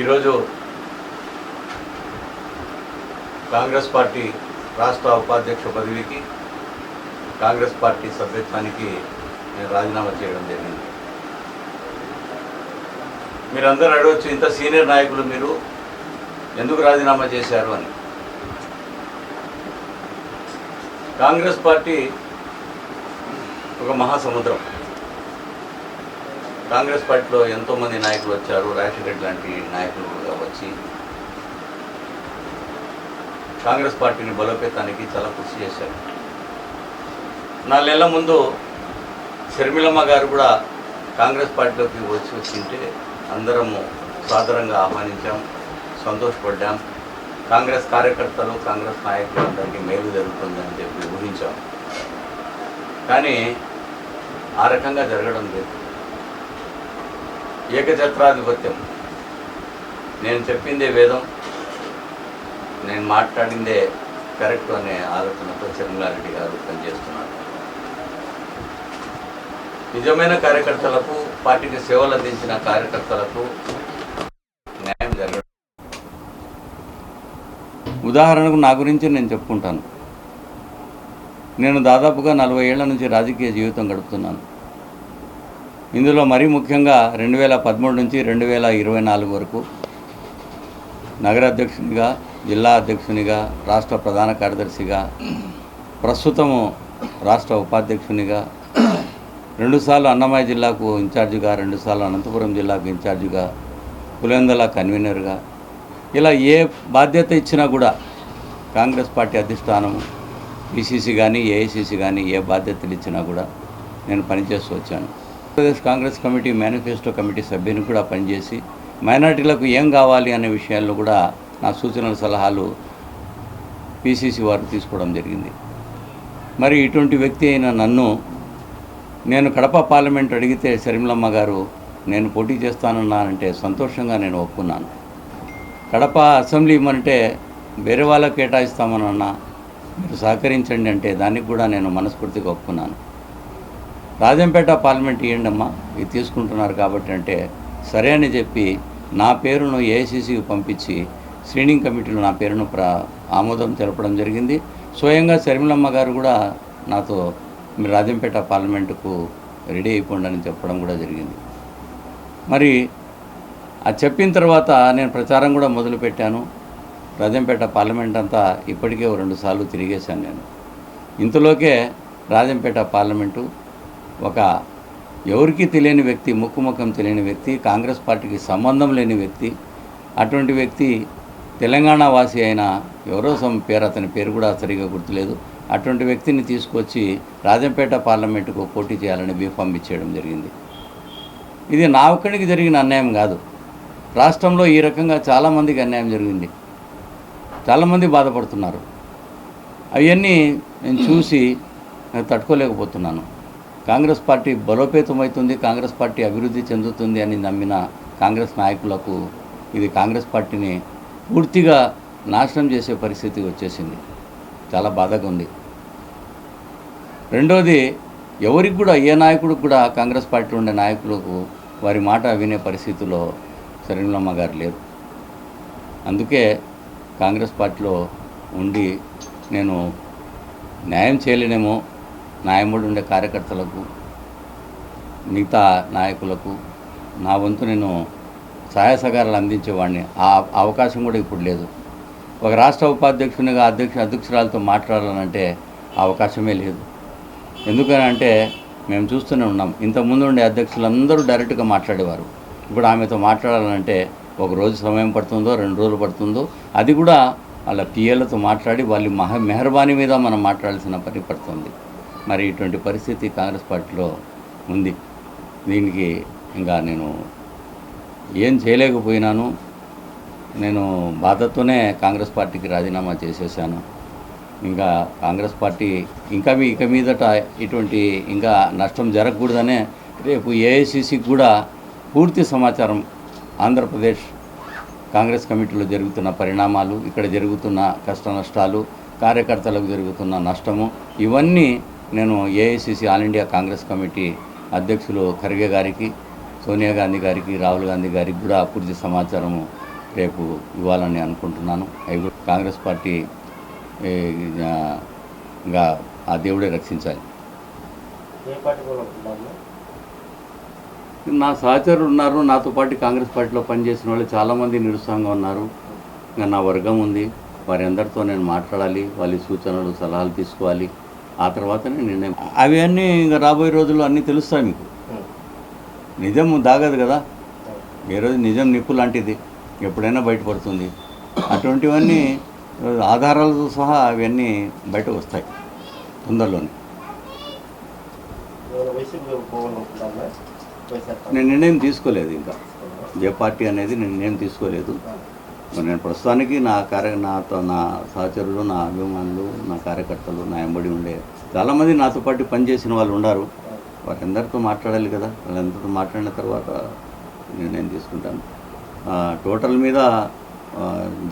ఈరోజు కాంగ్రెస్ పార్టీ రాష్ట్ర ఉపాధ్యక్ష పదవికి కాంగ్రెస్ పార్టీ సభ్యత్వానికి నేను రాజీనామా చేయడం జరిగింది. మీరందరూ అడగచ్చు ఇంత సీనియర్ నాయకులు మీరు ఎందుకు రాజీనామా చేశారు అని. కాంగ్రెస్ పార్టీ ఒక మహాసముద్రం. కాంగ్రెస్ పార్టీలో ఎంతోమంది నాయకులు వచ్చారు. రాజశేఖర్ లాంటి నాయకులు కూడా వచ్చి కాంగ్రెస్ పార్టీని బలోపేతానికి చాలా కృషి చేశారు. నాలుగేళ్ళ ముందు షర్మిలమ్మ గారు కూడా కాంగ్రెస్ పార్టీలోకి వచ్చి వచ్చింటే అందరము సాదరంగా ఆహ్వానించాం సంతోషపడ్డాం. కాంగ్రెస్ కార్యకర్తలు కాంగ్రెస్ నాయకులు అందరికీ మేలు జరుగుతుందని చెప్పి ఊహించాం. కానీ ఆ రకంగా జరగడం లేదు. ఏకఛత్రాధిపత్యం నేను చెప్పిందే వేదం నేను మాట్లాడిందే కరెక్ట్ అనే ఆలోచనతో చిరంగారెడ్డి గారు పనిచేస్తున్నారు. నిజమైన కార్యకర్తలకు పార్టీకి సేవలు అందించిన కార్యకర్తలకు న్యాయం జరగడం. ఉదాహరణకు నా గురించి నేను చెప్పుకుంటాను. నేను దాదాపుగా నలభై ఏళ్ళ నుంచి రాజకీయ జీవితం గడుపుతున్నాను. ఇందులో మరీ ముఖ్యంగా రెండు వేల పదమూడు నుంచి రెండు వేల ఇరవై నాలుగు వరకు నగర అధ్యక్షునిగా జిల్లా అధ్యక్షునిగా రాష్ట్ర ప్రధాన కార్యదర్శిగా ప్రస్తుతము రాష్ట్ర ఉపాధ్యక్షునిగా రెండుసార్లు అన్నమయ్య జిల్లాకు ఇన్ఛార్జిగా రెండుసార్లు అనంతపురం జిల్లాకు ఇన్ఛార్జిగా పులేందల కన్వీనర్గా ఇలా ఏ బాధ్యత ఇచ్చినా కూడా కాంగ్రెస్ పార్టీ అధిష్టానము పిసిసి కానీ ఏఐసిసి కానీ ఏ బాధ్యతలు ఇచ్చినా కూడా నేను పనిచేస్తూ వచ్చాను. Andhra Pradesh Congress committee manifesto committee సభ్యుని కూడా పనిచేసి మైనార్టీలకు ఏం కావాలి అనే విషయాల్లో కూడా నా సూచనల సలహాలు పిసిసి వారు తీసుకోవడం జరిగింది. మరి ఇటువంటి వ్యక్తి అయిన నన్ను నేను కడప పార్లమెంట్ అడిగితే శర్మిలమ్మ గారు నేను పోటీ చేస్తానన్నానంటే సంతోషంగా నేను ఒప్పుకున్నాను. కడప అసెంబ్లీ ఇవ్వమంటే వేరే వాళ్ళకి కేటాయిస్తామనన్నా మీరు సహకరించండి అంటే దానికి కూడా నేను మనస్ఫూర్తిగా ఒప్పుకున్నాను. రాజంపేట పార్లమెంట్ ఇవ్వండమ్మా ఇది తీసుకుంటున్నారు కాబట్టి అంటే సరే అని చెప్పి నా పేరును ఏఐసిసికి పంపించి స్క్రీనింగ్ కమిటీలో నా పేరును ప్ర ఆమోదం తెలపడం జరిగింది. స్వయంగా శర్మిలమ్మ గారు కూడా నాతో మీరు రాజంపేట పార్లమెంటుకు రెడీ అయిపోండి అని చెప్పడం కూడా జరిగింది. మరి అది చెప్పిన తర్వాత నేను ప్రచారం కూడా మొదలుపెట్టాను రాజంపేట పార్లమెంట్ అంతా ఇప్పటికే రెండు సార్లు తిరిగేశాను నేను. ఇంతలోకే రాజంపేట పార్లమెంటు ఒక ఎవరికీ తెలియని వ్యక్తి ముక్కుముఖం తెలియని వ్యక్తి కాంగ్రెస్ పార్టీకి సంబంధం లేని వ్యక్తి అటువంటి వ్యక్తి తెలంగాణ వాసి అయిన ఎవరో సమ పేరు అతని పేరు కూడా సరిగా గుర్తులేదు. అటువంటి వ్యక్తిని తీసుకొచ్చి రాజంపేట పార్లమెంటుకు పోటీ చేయాలని బీఫామ్ ఇచ్చేయడం జరిగింది. ఇది నా ఒక్కడికి జరిగిన అన్యాయం కాదు. రాష్ట్రంలో ఈ రకంగా చాలామందికి అన్యాయం జరిగింది. చాలామంది బాధపడుతున్నారు. అవన్నీ నేను చూసి నేను తట్టుకోలేకపోతున్నాను. కాంగ్రెస్ పార్టీ బలోపేతమవుతుంది కాంగ్రెస్ పార్టీ అభివృద్ధి చెందుతుంది అని నమ్మిన కాంగ్రెస్ నాయకులకు ఇది కాంగ్రెస్ పార్టీని పూర్తిగా నాశనం చేసే పరిస్థితి వచ్చేసింది. చాలా బాధగా ఉంది. రెండోది ఎవరికి కూడా ఏ నాయకుడికి కూడా కాంగ్రెస్ పార్టీలో ఉండే నాయకులకు వారి మాట వినే పరిస్థితిలో శరణ్యమ్మ గారు లేరు. అందుకే కాంగ్రెస్ పార్టీలో ఉండి నేను న్యాయం చేయలేనేమో న్యాయముడు ఉండే కార్యకర్తలకు మిగతా నాయకులకు నా వంతు నేను సహాయ సహకారాలు అందించేవాడిని. ఆ అవకాశం కూడా ఇప్పుడు లేదు. ఒక రాష్ట్ర ఉపాధ్యక్షునిగా అధ్యక్ష అధ్యక్షురాలతో మాట్లాడాలంటే ఆ అవకాశమే లేదు. ఎందుకని అంటే మేము చూస్తూనే ఉన్నాం. ఇంతకుముందు ఉండే అధ్యక్షులందరూ డైరెక్ట్గా మాట్లాడేవారు. ఇప్పుడు ఆమెతో మాట్లాడాలంటే ఒక రోజు సమయం పడుతుందో రెండు రోజులు పడుతుందో అది కూడా వాళ్ళ పిఏలతో మాట్లాడి వాళ్ళ మహ మెహర్బానీ మీద మనం మాట్లాడాల్సిన పని పడుతుంది మరి ఇటువంటి పరిస్థితి కాంగ్రెస్ పార్టీలో ఉంది. దీనికి ఇంకా నేను ఏం చేయలేకపోయినాను. నేను బాధతోనే కాంగ్రెస్ పార్టీకి రాజీనామా చేసేసాను. ఇంకా కాంగ్రెస్ పార్టీ ఇంకా ఇక మీదట ఇటువంటి ఇంకా నష్టం జరగకూడదనే రేపు ఏఐసిసికి కూడా పూర్తి సమాచారం ఆంధ్రప్రదేశ్ కాంగ్రెస్ కమిటీలో జరుగుతున్న పరిణామాలు ఇక్కడ జరుగుతున్న కష్ట నష్టాలు కార్యకర్తలకు జరుగుతున్న నష్టము ఇవన్నీ నేను AICC all India Congress committee అధ్యక్షులు ఖర్గే గారికి సోనియా గాంధీ గారికి రాహుల్ గాంధీ గారికి కూడా పూర్తి సమాచారము రేపు ఇవ్వాలని అనుకుంటున్నాను. అవి కాంగ్రెస్ పార్టీ ఏ, ఆ, గా ఆ దేవుడే రక్షించాలి. నా సహచరులు ఉన్నారు. నాతో పాటు కాంగ్రెస్ పార్టీలో పనిచేసిన వాళ్ళు చాలామంది నిరుత్సాహంగా ఉన్నారు. ఇంకా నా వర్గం ఉంది. వారి అందరితో నేను మాట్లాడాలి. వాళ్ళ సూచనలు సలహాలు తీసుకోవాలి. ఆ తర్వాతనే నిర్ణయం. అవి అన్నీ ఇంకా రాబోయే రోజుల్లో అన్నీ తెలుస్తాయి మీకు. నిజం దాగదు కదా. ఏ రోజు నిజం నిప్పు లాంటిది ఎప్పుడైనా బయటపడుతుంది అటువంటివన్నీ ఆధారాలతో సహా అవన్నీ బయటకు వస్తాయి తొందరలోనే. నేను నిర్ణయం తీసుకోలేదు ఇంకా. ఏ పార్టీ అనేది నేను నిర్ణయం తీసుకోలేదు. నేను ప్రస్తుతానికి నా కార్య నాతో నా సహచరులు నా అభిమానులు నా కార్యకర్తలు నా ఎంబడి ఉండే చాలామంది నాతో పాటు పనిచేసిన వాళ్ళు ఉన్నారు వారందరితో మాట్లాడాలి కదా. వాళ్ళందరితో మాట్లాడిన తర్వాత నిర్ణయం తీసుకుంటాను. టోటల్ మీద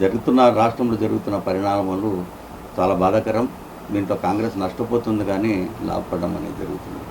జరుగుతున్న రాష్ట్రంలో జరుగుతున్న పరిణామాలు చాలా బాధాకరం. దీంట్లో కాంగ్రెస్ నష్టపోతుంది కానీ లాభపడడం అనేది జరుగుతుంది.